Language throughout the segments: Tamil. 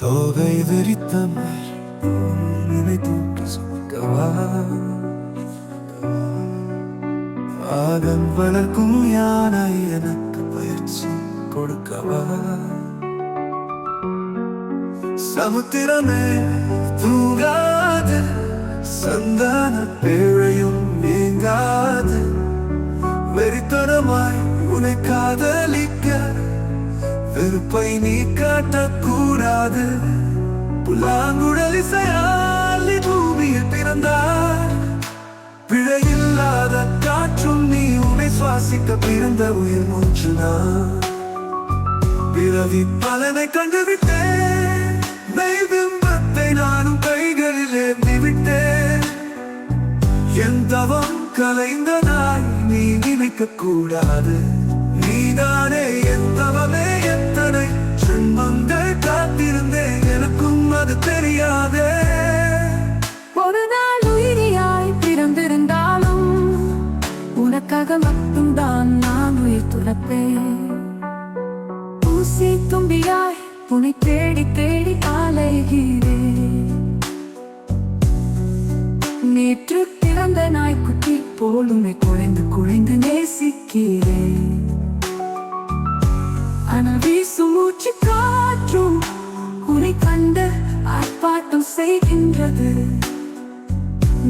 தோகை விரித்த நினை தூக்கி சுமக்கவா? ஆகன் வளர்க்கும் யானை எனக்கு பயிற்சி கொடுக்கவா? சமுத்திரமே தூங்காது சந்தான பேழையும் நீங்காது வெறித்தனமாய் உனை காதலிக்க வெறுப்பை நீ காட்டக்கூடாது. புல்லாங்குழல் இசையாலி பூமியில் பிறந்தார். பிழையில்லாத காற்றும் நீ உன்னை சுவாசிக்க பிறந்த உயிர் மூச்சு நான் பிறவி பலனை கண்டுவிட்டேன். மெய்பிம்பத்தை நானும் கைகளில் ஏந்திவிட்டேன் என் தவம் கலைந்த நாய் நீ நினைக்க கூடாது நீதானே உயிர் பூசி தும்பியாய் உன்னை தேடி தேடி அலைகிறே. நேற்று பிறந்த நாய்க்குட்டி போல் உன்னை குழைந்து குழைந்து நேசிக்கிறேன் ஆனால் வீசும் மூச்சு காற்றும் உன்னை கண்டு ஆர்ப்பாட்டம் செய்கின்றது.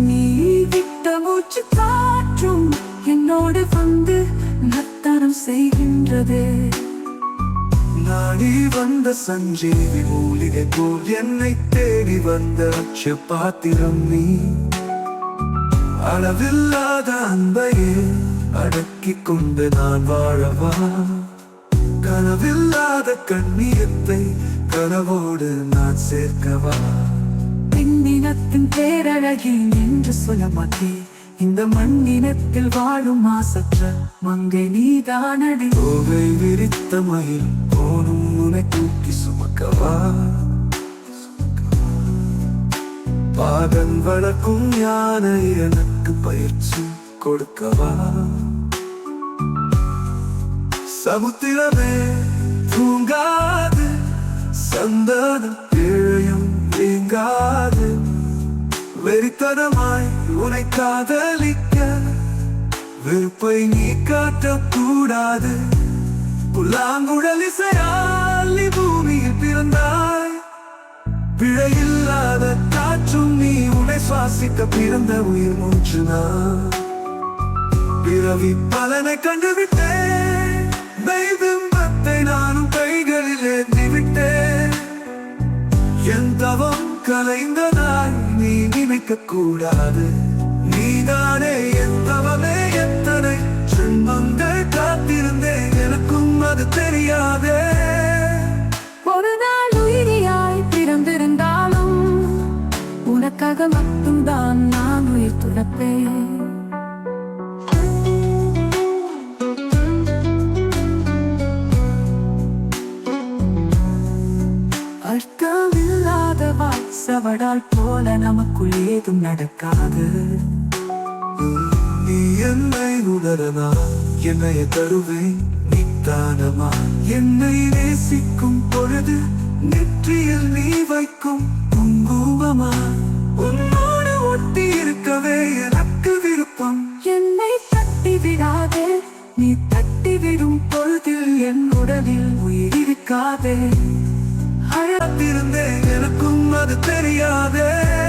நீ விட்ட மூச்சு காற்றும் என்னோடு வந்து நத்தனம் செய்கின்றது. நாடி வந்த சஞ்சீவி மூலிகை போல் என்னை தேடி வந்த அட்ச பாத்திரம் நீ. அளவில்லாத அன்பையே அடக்கிக் கொண்டு நான் வாழவா? கனவில்லாத கண்ணியத்தை கனவோடு நான் சேர்க்கவா? பெண்ணினத்தின் பேரழகி என்று சொல்ல மாட்டே இந்த மண்ணினத்தில் வாழும் மாசற்ற மங்கை நீதானடி. கோவை விரித்த மயில் போனும் உனை தூக்கி சுமக்கவா? பாகன் வளர்க்கும் யானை எனக்கு பயிற்சி கொடுக்கவா? சமுத்திரமே தூங்காது சந்தன பிழையும் நீங்காது. வெறித்தனமாய் உனை காதலிக்க வெறுப்பை நீ காட்டக்கூடாது. புல்லாங்குழல் இசையால் பூமியில் பிறந்தாய். பிழையில்லாத காற்றும் நீ உனை சுவாசிக்க பிறந்த உயிர் மூன்று நான். பிறவி பலனை கண்டுவிட்டேன். மெய்பிம்பத்தை நானும் கைகளில் ஏந்தி விட்டேன் என் தவம் கலைந்த நாய் நீ நினைக்க கூடாது. நீதானே என் தவமே எத்தனை ஜென்மங்கள் காத்திருந்தேன் எனக்கும் அது தெரியாதே. ஒரு நாள் உயிரியாய் பிறந்திருந்தாலும் உனக்காக மட்டும்தான் நான் உயிர் துறப்பேன். வாய்சவடால் போல நமக்குள் ஏதும் நடக்காது. நீ என்னை உணரனா? என்னைய தருவேன் நித்தானமா என்னை நேசிக்கும் பொழுது நெற்றியில் நீ வைக்கும் குங்குமமா? உன்னோடு ஒட்டி இருக்கவே எனக்கு விருப்பம். என்னை தட்டி விடாதே. நீ தட்டி விடும் பொழுதில் என் உடலில் உயிர் இருக்காதே. அழத்திருந்தேன் எனக்கும் அது தெரியாதே.